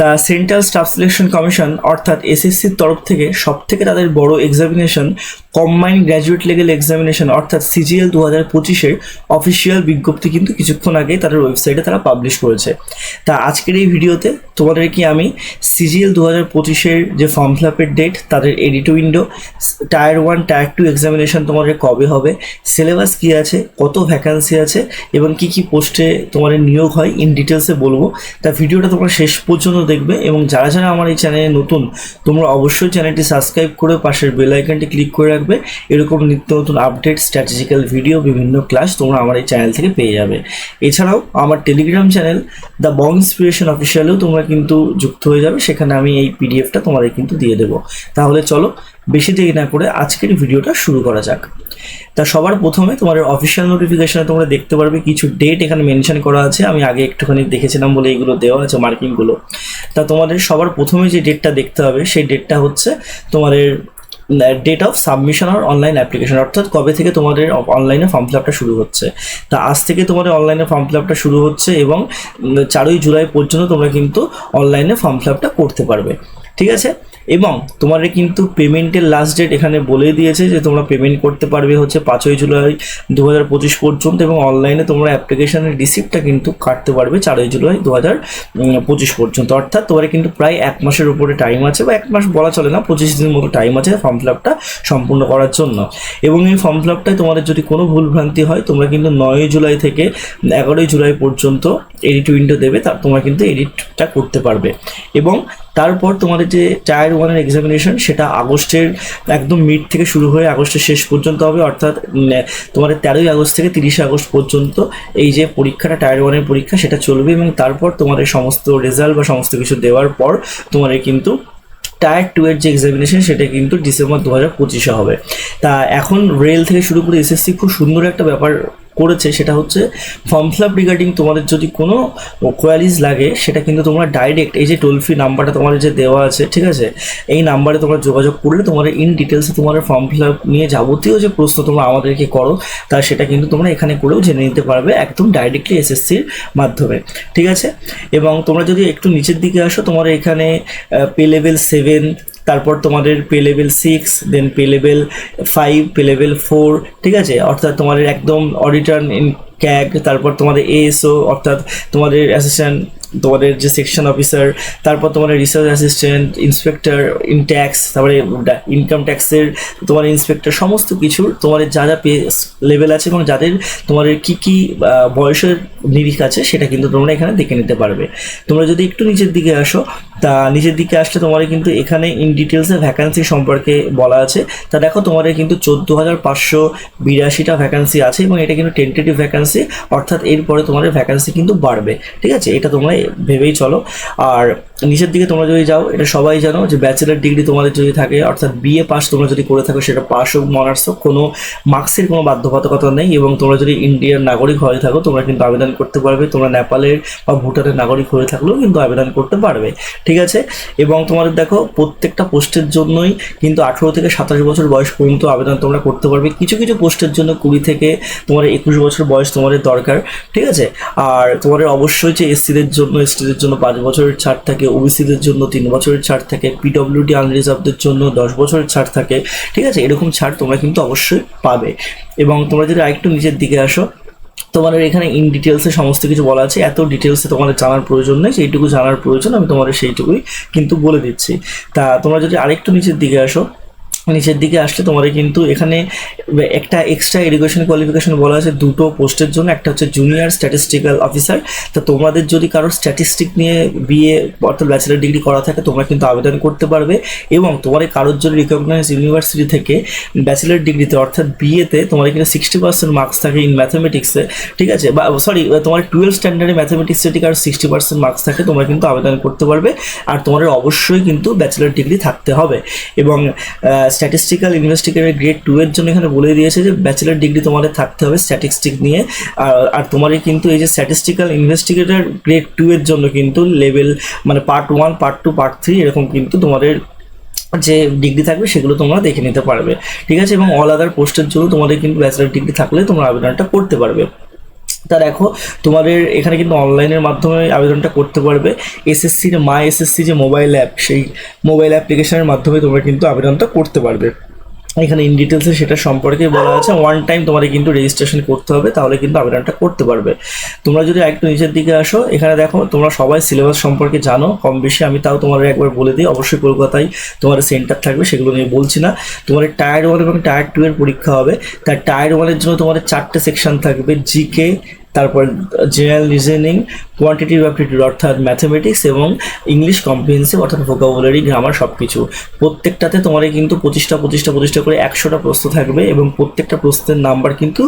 তা central staff selection commission, অর্থাৎ এসএসসির তরফ থেকে সব থেকে তাদের বড় examination combined graduate level examination অর্থাৎ সিজিএল দু হাজার পঁচিশের অফিসিয়াল বিজ্ঞপ্তি কিন্তু কিছুক্ষণ আগে তাদের ওয়েবসাইটে তারা পাবলিশ করেছে। তা আজকের এই ভিডিওতে তোমাদেরকে আমি সিজিএল দু হাজার পঁচিশের যে ফর্ম ফিল আপের ডেট তাদের edit window tier one tier two examination তোমাদের কবে হবে সিলেবাস কী আছে, কত ভ্যাকান্সি আছে, এবং কি কি পোস্টে তোমাদের নিয়োগ হয় ইন ডিটেলসে বলব। তা ভিডিওটা তোমরা শেষ পর্যন্ত দেখবে এবং যারা যারা আমার এই চ্যানেলে নতুন, তোমরা অবশ্যই চ্যানেলটি সাবস্ক্রাইব করে পাশের বেল আইকনটি ক্লিক করে রাখবে। এরকম নিত্য নতুন আপডেট স্ট্র্যাটেজিক্যাল ভিডিও বিভিন্ন ক্লাস তোমরা আমার এই চ্যানেল থেকে পেয়ে যাবে। এছাড়াও আমার Telegram channel the Bong inspiration অফিসিয়ালেও তোমরা কিন্তু যুক্ত হয়ে যাবে। সেখানে আমি এই পিডিএফটা তোমাদের কিন্তু দিয়ে দেবো। তাহলে চলো বেশি দেরি না করে আজকের ভিডিওটা শুরু করা যাক। তা সবার প্রথমে তোমাদের অফিসিয়াল নোটিফিকেশনে তোমরা দেখতে পারবে কিছু ডেট এখানে মেনশন করা আছে। আমি আগে একটুখানি দেখেছিলাম বলে এগুলো দেওয়া আছে মার্কিংগুলো তা তোমাদের সবার প্রথমে যে ডেটটা দেখতে হবে, সেই ডেটটা হচ্ছে তোমাদের ডেট অফ সাবমিশন আর অনলাইন অ্যাপ্লিকেশন অর্থাৎ কবে থেকে তোমাদের অনলাইনে ফর্ম ফিল আপটা শুরু হচ্ছে। তা আজ থেকে তোমাদের অনলাইনে ফর্ম ফিল আপটা শুরু হচ্ছে এবং চারই জুলাই পর্যন্ত তোমরা কিন্তু অনলাইনে ফর্ম ফিল আপটা করতে পারবে। ঠিক আছে? এবং তোমাদের কিন্তু পেমেন্টের লাস্ট ডেট এখানে বলে দিয়েছে যে তোমরা পেমেন্ট করতে পারবে হচ্ছে পাঁচই জুলাই দু হাজার পঁচিশ পর্যন্ত এবং অনলাইনে তোমরা অ্যাপ্লিকেশনের রিসিপ্টটা কিন্তু কাটতে পারবে চারই জুলাই দু হাজার পঁচিশ পর্যন্ত। অর্থাৎ তোমার কিন্তু প্রায় এক মাসের উপরে টাইম আছে বা এক মাস বলা চলে না, পঁচিশ দিনের মতো টাইম আছে ফর্ম ফিল আপটা সম্পূর্ণ করার জন্য। এবং এই ফর্ম ফিল আপটায় তোমাদের যদি কোনো ভুলভ্রান্তি হয়, তোমরা কিন্তু নয়ই জুলাই থেকে এগারোই জুলাই পর্যন্ত এডিট উইন্ডো দেবে, তা তোমরা কিন্তু এডিটটা করতে পারবে। এবং তারপর তোমাদের যে টায়ার ওয়ানের এক্সামিনেশন সেটা আগস্টের একদম মিড থেকে শুরু হয়ে আগস্টের শেষ পর্যন্ত হবে, অর্থাৎ তোমাদের তেরোই আগস্ট থেকে তিরিশে আগস্ট পর্যন্ত এই যে পরীক্ষাটা টায়ার ওয়ানের পরীক্ষা, সেটা চলবে এবং তারপর তোমাদের সমস্ত রেজাল্ট বা সমস্ত কিছু দেওয়ার পর তোমাদের কিন্তু টায়ার টু এর যে এক্সামিনেশন সেটা কিন্তু ডিসেম্বর দু হাজার পঁচিশে হবে। তা এখন রেল থেকে শুরু করে এসএসসি খুব সুন্দর একটা ব্যাপার করেছে সেটা হচ্ছে ফর্ম ফিল আপ রিগার্ডিং তোমাদের যদি কোনো কোয়ারিজ লাগে, সেটা কিন্তু তোমরা ডাইরেক্ট এই যে টোল ফ্রি নাম্বারটা তোমাদের যে দেওয়া আছে, ঠিক আছে? এই নাম্বারে তোমরা যোগাযোগ করলে তোমাদের ইন ডিটেলসে তোমার ফর্ম ফিল আপ নিয়ে যাবতীয় যে প্রশ্ন তোমরা আমাদেরকে করো, তা সেটা কিন্তু তোমরা এখানে করেও জেনে নিতে পারবে একদম ডাইরেক্টলি এসএসসির মাধ্যমে, ঠিক আছে? এবং তোমরা যদি একটু নিচের দিকে আসো তোমার এখানে পে লেভেল সেভেন তারপর তোমাদের pay level six then pay level five pay level four ঠিক আছে? অর্থাৎ তোমাদের একদম অডিটার ইন ক্যাগ তারপর তোমাদের এএসও অর্থাৎ তোমাদের অ্যাসিস্ট্যান্ট তোমাদের যে সেকশন অফিসার তারপর তোমাদের research assistant inspector in tax তারপরে ইনকাম ট্যাক্সের তোমার ইন্সপেক্টর সমস্ত কিছুর তোমাদের যা যা পে লেভেল আছে এবং যাদের তোমাদের কি কি বয়সের নিরিখ আছে, সেটা কিন্তু তোমরা এখানে দেখে নিতে পারবে। তোমরা যদি একটু নিচের দিকে আসো তা নিচের দিকে আসলে তোমার কিন্তু এখানে ইন ডিটেলসে ভ্যাকান্সি সম্পর্কে বলা আছে। তা দেখো, তোমাদের কিন্তু চোদ্দ হাজার পাঁচশো বিরাশিটা ভ্যাকান্সি আছে এবং এটা কিন্তু টেন্টেটিভ ভ্যাকান্সি অর্থাৎ এরপরে তোমাদের ভ্যাকান্সি কিন্তু বাড়বে। ঠিক আছে? এটা তোমরা ভেবেই চলো। আর নিচের দিকে তোমরা যদি যাও, এটা সবাই জানো যে ব্যাচেলার ডিগ্রি তোমাদের যদি থাকে, অর্থাৎ বিএ পাস তোমরা যদি করে থাকো, সেটা পাস হোক অনার্স হোক, কোনো মার্কসের কোনো বাধ্যবাধকতা নেই এবং তোমরা যদি ইন্ডিয়ার নাগরিক হয়ে থাকো, তোমরা কিন্তু আবেদন করতে পারবে। তোমরা নেপালের বা ভুটানের নাগরিক হয়ে থাকলেও কিন্তু আবেদন করতে পারবে। ঠিক আছে? এবং তোমাদের দেখো, প্রত্যেকটা পোস্টের জন্যই কিন্তু আঠেরো থেকে সাতাশ বছর বয়স পর্যন্ত আবেদন তোমরা করতে পারবে। কিছু কিছু পোস্টের জন্য কুড়ি থেকে তোমার একুশ বছর বয়স তোমাদের দরকার। ঠিক আছে? আর তোমাদের অবশ্যই যে এসসিদের জন্য এসটিদের জন্য পাঁচ বছরের ছাড় থাকে ওবিসিদের জন্য তিন বছরের ছাড় থাকে, পিডব্লিউডি আনরিজার্ভদের জন্য দশ বছরের ছাড় থাকে, ঠিক আছে? এরকম ছাড় তোমরা কিন্তু অবশ্যই পাবে। এবং তোমরা যদি আরেকটু নিচের দিকে আসো, তোমাদের এখানে ইন ডিটেলসে সমস্ত কিছু বলা আছে। এত ডিটেলসে তোমাদের জানার প্রয়োজন নেই সেইটুকু জানার প্রয়োজন আমি তোমাদের সেইটুকুই কিন্তু বলে দিচ্ছি। তা তোমরা যদি আরেকটু নিচের দিকে আসো নিচের দিকে আসলে তোমাদের কিন্তু এখানে একটা এক্সট্রা এডুকেশন কোয়ালিফিকেশন বলা আছে দুটো পোস্টের জন্য, একটা হচ্ছে জুনিয়র স্ট্যাটিস্টিক্যাল অফিসার তা তোমাদের যদি কারও স্ট্যাটিস্টিক নিয়ে বিএ অর্থাৎ ব্যাচেলার ডিগ্রি করা থাকে, তোমরা কিন্তু আবেদন করতে পারবে। এবং তোমাদের কারোর জন্য রিকগনাইজ ইউনিভার্সিটি থেকে ব্যাচেলার ডিগ্রিতে অর্থাৎ বিএতে তোমার কিন্তু সিক্সটি পার্সেন্ট মার্কস থাকে ইন ম্যাথামেটিক্সে ঠিক আছে? বা সরি তোমার টুয়েলভ স্ট্যান্ডার্ডে ম্যাথামেটিক্সে ঠিক আর সিক্সটি পার্সেন্ট মার্কস থাকে, তোমরা কিন্তু আবেদন করতে পারবে। আর তোমাদের অবশ্যই কিন্তু ব্যাচেলার ডিগ্রি থাকতে হবে। এবং স্ট্যাটিস্টিক্যাল ইনভেস্টিগেটের গ্রেড টু এর জন্য এখানে বলে দিয়েছে যে ব্যাচেলার ডিগ্রি তোমাদের থাকতে হবে স্ট্যাটিস্টিক নিয়ে। আর আর তোমাদের কিন্তু এই যে স্ট্যাটিস্টিক্যাল ইনভেস্টিগেটর গ্রেড টু এর জন্য কিন্তু লেভেল মানে part one part two part three এরকম কিন্তু তোমাদের যে ডিগ্রি থাকবে সেগুলো তোমরা দেখে নিতে পারবে। ঠিক আছে? এবং অল আদার পোস্টের জন্য তোমাদের কিন্তু ব্যাচেলার ডিগ্রি থাকলে তোমরা আবেদনটা করতে পারবে। তা দেখো, তোমাদের এখানে কিন্তু অনলাইনের মাধ্যমে আবেদনটা করতে পারবে। এসএসসির মা এসএসসি যে মোবাইল অ্যাপ সেই মোবাইল অ্যাপ্লিকেশনের মাধ্যমে তোমরা কিন্তু আবেদনটা করতে পারবে। এখানে ইন ডিটেলসে সেটা সম্পর্কে বলা আছে। ওয়ান টাইম তোমাদের কিন্তু রেজিস্ট্রেশন করতে হবে, তাহলে কিন্তু আবেদনটা করতে পারবে। তোমরা যদি একটু নিচের দিকে আসো, এখানে দেখো তোমরা সবাই সিলেবাস সম্পর্কে জানো, কম বেশি আমি তাও তোমাদের একবার বলে দিই। অবশ্যই কলকাতায় তোমাদের সেন্টার থাকবে, সেগুলো নিয়ে বলছি না। তোমাদের টায়ার ওয়ান এবং টায়ার টু এর পরীক্ষা হবে। তার টায়ার ওয়ানের জন্য তোমাদের চারটে সেকশন থাকবে জিকে তারপর জেনারেল রিজনিং কোয়ান্টিটিভ অ্যাপটিটিউড অর্থাৎ ম্যাথমেটিক্স এবং ইংলিশ কম্প্রিহেন্সিভ অর্থাৎ ভোকাবুলারি গ্রামার সব কিছু প্রত্যেকটাতে তোমার কিন্তু পঁচিশটা পঁচিশটা পঁচিশটা করে একশোটা প্রশ্ন থাকবে এবং প্রত্যেকটা প্রশ্নের নাম্বার কিন্তু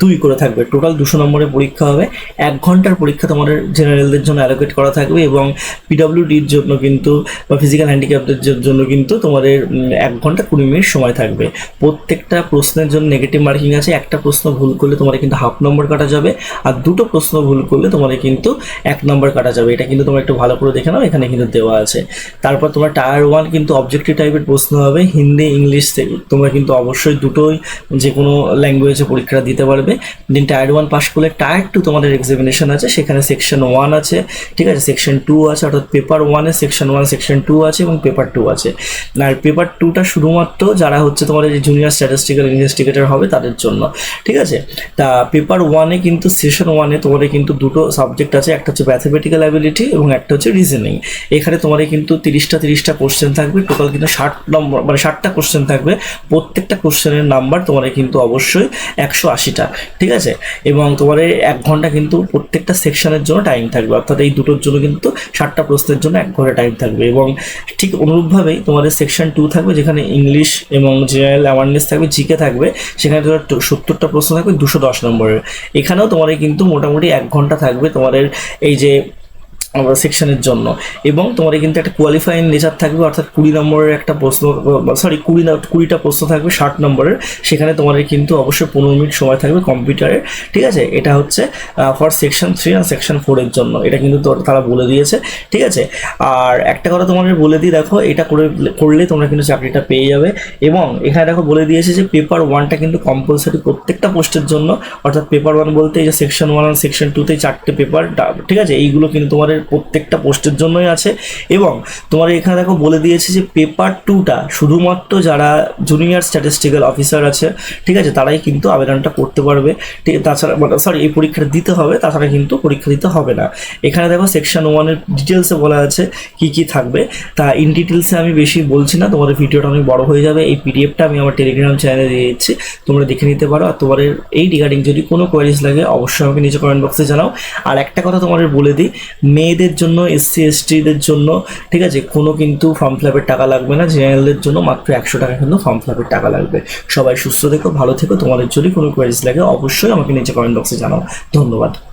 দুই করে থাকবে। টোটাল দুশো নম্বরের পরীক্ষা হবে। এক ঘণ্টার পরীক্ষা তোমাদের জেনারেলদের জন্য অ্যালোকেট করা থাকবে এবং পিডব্লিউডির জন্য কিন্তু বা ফিজিক্যাল হ্যান্ডিক্যাপদের জন্য কিন্তু তোমাদের এক ঘণ্টা কুড়ি মিনিট সময় থাকবে। প্রত্যেকটা প্রশ্নের জন্য নেগেটিভ মার্কিং আছে। একটা প্রশ্ন ভুল করলে তোমার কিন্তু হাফ নম্বর কাটা যাবে। আর দুটো প্রশ্ন ভুল করলে তোমাদের কিন্তু এক নম্বর কাটা যাবে। এটা কিন্তু তোমরা একটু ভালো করে দেখে নাও, এখানে কিন্তু দেওয়া আছে। তারপর তোমার টায়ার ওয়ান কিন্তু অবজেক্টিভ টাইপের প্রশ্ন হবে, হিন্দি, ইংলিশ থেকে তোমরা কিন্তু অবশ্যই দুটোই যে কোনো ল্যাঙ্গুয়েজে পরীক্ষা দিতে পারবে। দেন টায়ার ওয়ান পাস করলে টায়ার টু তোমাদের এক্সামিনেশন আছে, সেখানে সেকশন ওয়ান আছে, ঠিক আছে? সেকশন টু আছে, অর্থাৎ পেপার ওয়ানে সেকশন ওয়ান সেকশন টু আছে এবং পেপার টু আছে। আর পেপার টুটা শুধুমাত্র যারা হচ্ছে তোমাদের জুনিয়র স্ট্যাটিস্টিক্যাল ইনভেস্টিগেটর হবে তাদের জন্য, ঠিক আছে? তা পেপার ওয়ানে কিন্তু সেশন ওয়ানে তোমাদের কিন্তু দুটো সাবজেক্ট আছে, একটা হচ্ছে ম্যাথমেটিক্যাল অ্যাবিলিটি এবং একটা হচ্ছে রিজনিং এখানে তোমাদের কিন্তু তিরিশটা তিরিশটা কোশ্চেন থাকবে টোটাল কিন্তু ষাট নম্বর মানে ষাটটা কোশ্চেন থাকবে। প্রত্যেকটা কোশ্চেনের নাম্বার তোমাদের কিন্তু অবশ্যই একশো আশিটা, ঠিক আছে? এবং তোমার এক ঘণ্টা কিন্তু প্রত্যেকটা সেকশনের জন্য টাইম থাকবে, অর্থাৎ এই দুটোর জন্য কিন্তু ষাটটা প্রশ্নের জন্য এক ঘণ্টা টাইম থাকবে। এবং ঠিক অনুরূপভাবেই তোমাদের সেকশন টু থাকবে, যেখানে ইংলিশ এবং জেনারেল অ্যাওয়ারনেস থাকবে জিকে থাকবে, সেখানে তোমার সত্তরটা প্রশ্ন থাকবে, দুশো দশ নম্বরের। এখানেও তোমাদের কিন্তু মোটামুটি এক ঘণ্টা থাকবে তোমাদের এই যে সেকশনের জন্য। এবং তোমার কিন্তু একটা কোয়ালিফাইং নেচার থাকবে, অর্থাৎ কুড়ি নম্বরের একটা প্রশ্ন সরি কুড়ি কুড়িটা প্রশ্ন থাকবে ষাট নম্বরের। সেখানে তোমাদের কিন্তু অবশ্যই পনেরো মিনিট সময় থাকবে কম্পিউটারের ঠিক আছে? এটা হচ্ছে ফর সেকশন থ্রি আর সেকশন ফোরের জন্য। এটা কিন্তু তারা বলে দিয়েছে। ঠিক আছে? আর একটা কথা তোমাদের বলে দিই, দেখো, এটা করে, করলে তোমরা কিন্তু চাকরিটা পেয়ে যাবে। এবং এখানে দেখো বলে দিয়েছে যে পেপার ওয়ানটা কিন্তু কম্পালসারি প্রত্যেকটা পোস্টের জন্য। অর্থাৎ পেপার ওয়ান বলতে এই যে সেকশন ওয়ান আর সেকশন টুতে চারটে পেপার ঠিক আছে? এইগুলো কিন্তু তোমাদের প্রত্যেকটা পোস্টের জন্যই আছে। এবং তোমার এখানে দেখো বলে দিয়েছে যে পেপার টুটা শুধুমাত্র যারা জুনিয়র স্ট্যাটিস্টিক্যাল অফিসার আছে, ঠিক আছে, তারাই কিন্তু আবেদনটা করতে পারবে। ঠিক, তাছাড়া সরি এই পরীক্ষাটা দিতে হবে, তাছাড়া কিন্তু পরীক্ষা দিতে হবে না। এখানে দেখো সেকশন ওয়ানের ডিটেলসে বলা আছে কি কি থাকবে। তা ইন ডিটেলসে আমি বেশি বলছি না, তোমাদের ভিডিওটা অনেক বড় হয়ে যাবে। এই পিডিএফটা আমি আমার টেলিগ্রাম চ্যানেলে দিয়ে দিচ্ছি, তোমরা দেখে নিতে পারো। আর তোমাদের এই রিগার্ডিং যদি কোনো কোয়ারিজ লাগে, অবশ্যই আমাকে নিচে কমেন্ট বক্সে জানাও। আর একটা কথা তোমাদের বলে দিই মেয়েদের জন্য এসসি এসটিদের জন্য, ঠিক আছে? কোনো কিন্তু ফর্ম ফিলাপের টাকা লাগবে না। জেনারেলদের জন্য মাত্র একশো টাকা কিন্তু ফর্ম ফিলাপের টাকা লাগবে। সবাই সুস্থ থেকো, ভালো থেকো। তোমাদের যদি কোনো কোয়ারিজ লাগে অবশ্যই আমাকে নিচে কমেন্ট বক্সে জানাও। ধন্যবাদ।